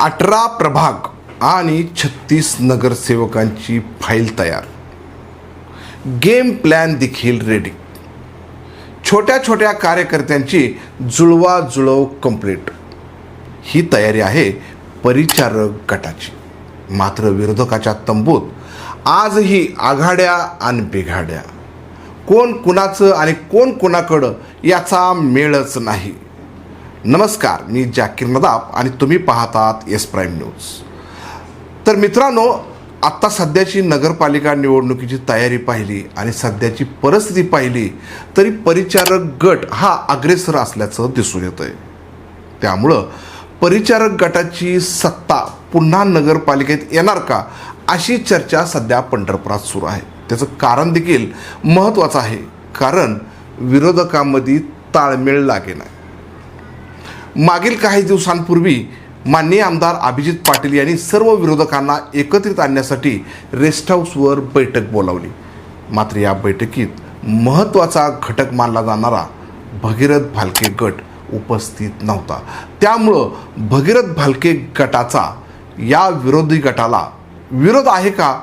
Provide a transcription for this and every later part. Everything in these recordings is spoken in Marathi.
अठरा प्रभाग आणि छत्तीस नगरसेवकांची फाईल तयार. गेम प्लॅन देखील रेडी छोट्या छोट्या कार्यकर्त्यांची जुळवाजुळव कंप्लीट ही तयारी आहे परिचारक गटाची. मात्र विरोधकाच्या तंबूत आजही आघाड्या आणि बिघाड्या. कोण कुणाचं आणि कोण कुणाकडं याचा मेळच नाही. नमस्कार मी जाकीर नदाब आणि तुम्ही पाहतात एस प्राईम न्यूज. तर मित्रांनो आत्ता सध्याची नगरपालिका निवडणुकीची तयारी पाहिली आणि सध्याची परिस्थिती पाहिली तरी परिचारक गट हा अग्रेसर असल्याचं दिसून येतं आहे त्यामुळं परिचारक गटाची सत्ता पुन्हा नगरपालिकेत येणार का अशी चर्चा सध्या पंढरपुरात सुरू आहे. त्याचं कारण देखील महत्त्वाचं आहे कारण विरोधकांमध्ये ताळमेळ लागेना. मागील काही दिवसांपूर्वी माननीय आमदार अभिजित पाटील यांनी सर्व विरोधकांना एकत्रित आणण्यासाठी रेस्ट हाऊसवर बैठक बोलावली. मात्र या बैठकीत महत्त्वाचा घटक मानला जाणारा भगीरथ भालके गट उपस्थित नव्हता. त्यामुळं भगीरथ भालके गटाचा या विरोधी गटाला विरोध आहे का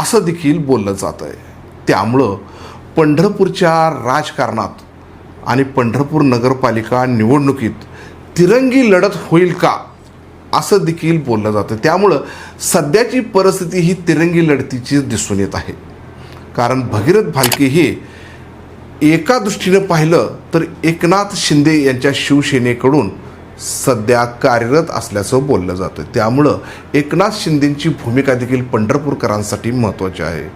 असं देखील बोललं जात आहे त्यामुळं पंढरपूरच्या राजकारणात आणि पंढरपूर नगरपालिका निवडणुकीत तिरंगी लढत होईल का? असं देखील बोललं जातं. त्यामुळं सध्याची परिस्थिती ही तिरंगी लढतीची दिसून येत आहे. कारण भगीरथ भालके हे एका दृष्टीनं पाहिलं तर एकनाथ शिंदे यांच्या शिवसेनेकडून सध्या कार्यरत असल्याचं बोललं जातं. त्यामुळं एकनाथ शिंदेंची भूमिका देखील पंढरपूरकरांसाठी महत्त्वाची आहे.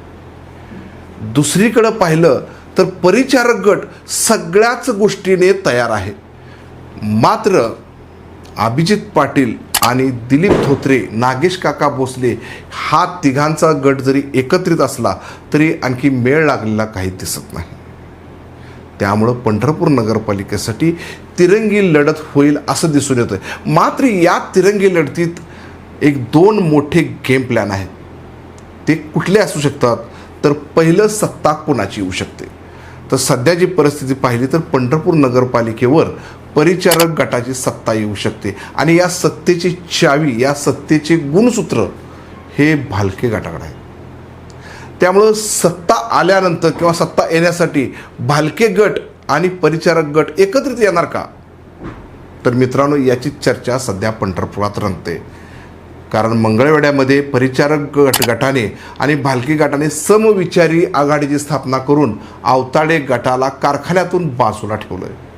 दुसरीकडं पाहिलं तर परिचारक गट सगळ्याच गोष्टीने तयार आहे. मात्र अभिजित पाटील आणि दिलीप धोत्रे नागेश काका भोसले हा तिघांचा गट जरी एकत्रित असला तरी आणखी मेळ लागलेला काही दिसत नाही. त्यामुळं पंढरपूर नगरपालिकेसाठी तिरंगी लढत होईल असं दिसून येतं मात्र या तिरंगी लढतीत एक दोन मोठे गेम प्लॅन आहेत. ते कुठले असू शकतात? तर पहिलं सत्ता कोणाची येऊ शकते? तर सध्या जी परिस्थिती पाहिली तर पंढरपूर नगरपालिकेवर परिचारक गटाची सत्ता येऊ शकते. आणि या सत्तेची चावी या सत्तेचे गुणसूत्र हे भालके गटाकडे आहे त्यामुळं सत्ता आल्यानंतर किंवा सत्ता येण्यासाठी भालके गट आणि परिचारक गट एकत्रित येणार का? तर मित्रांनो याची चर्चा सध्या पंढरपुरात रंगते. कारण मंगळवेड्यामध्ये परिचारक गट गटाने आणि भालकी गटाने समविचारी आघाडीची स्थापना करून आवताडे गटाला कारखान्यातून बाजूला ठेवलं आहे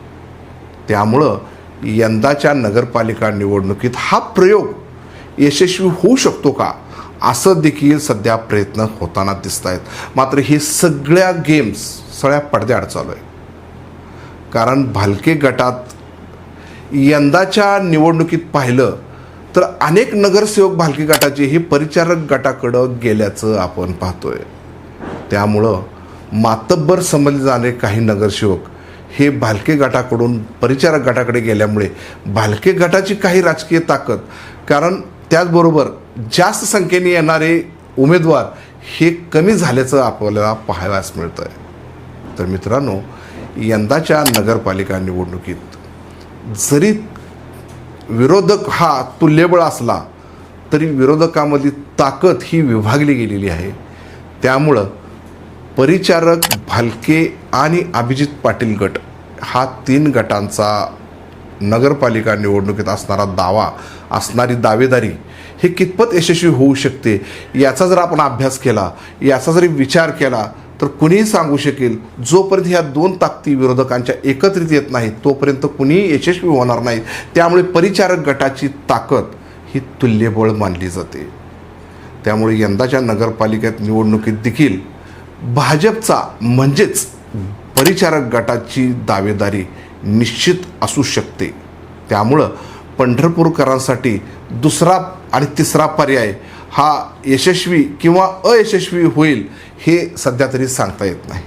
त्यामुळं यंदाच्या नगरपालिका निवडणुकीत हा प्रयोग यशस्वी होऊ शकतो का? असं देखील सध्या प्रयत्न होताना दिसत आहेत मात्र हे सगळ्या गेम्स सगळ्या पडद्याआड चालू आहे कारण भालके गटात यंदाच्या निवडणुकीत पाहिलं तर अनेक नगरसेवक भालकी गटाचे हे परिचारक गटाकडं गेल्याचं आपण पाहतोय. त्यामुळं मातब्बर समजले जाणारे काही नगरसेवक हे भालके गटाकडून परिचारक गटाकडे गेल्यामुळे भालके गटाची काही राजकीय ताकद कारण त्याचबरोबर जास्त संख्येने येणारे उमेदवार हे कमी झाल्याचं आपल्याला पाहायलाच मिळतं आहे तर मित्रांनो यंदाच्या नगरपालिका निवडणुकीत जरी विरोधक हा तुल्यबळ असला तरी विरोधकामधली ताकद ही विभागली गेलेली आहे. त्यामुळं परिचारक भालके आणि अभिजित पाटील गट हा तीन गटांचा नगरपालिका निवडणुकीत असणारा दावा असणारी दावेदारी हे कितपत यशस्वी होऊ शकते याचा जर आपण अभ्यास केला याचा जरी विचार केला तर कुणीही सांगू शकेल जोपर्यंत ह्या दोन ताकदी विरोधकांच्या एकत्रित येत नाहीत तोपर्यंत कुणीही यशस्वी होणार नाही. त्यामुळे परिचारक गटाची ताकद ही तुल्यबळ मानली जाते. त्यामुळे यंदाच्या नगरपालिकेत निवडणुकीत देखील भाजपचा म्हणजेच परिचारक गटाची दावेदारी निश्चित असू शकते. त्यामुळं पंढरपूरकरांसाठी दुसरा आणि तिसरा पर्याय हा यशस्वी किंवा अयशस्वी होईल हे सध्या तरी सांगता येत नाही.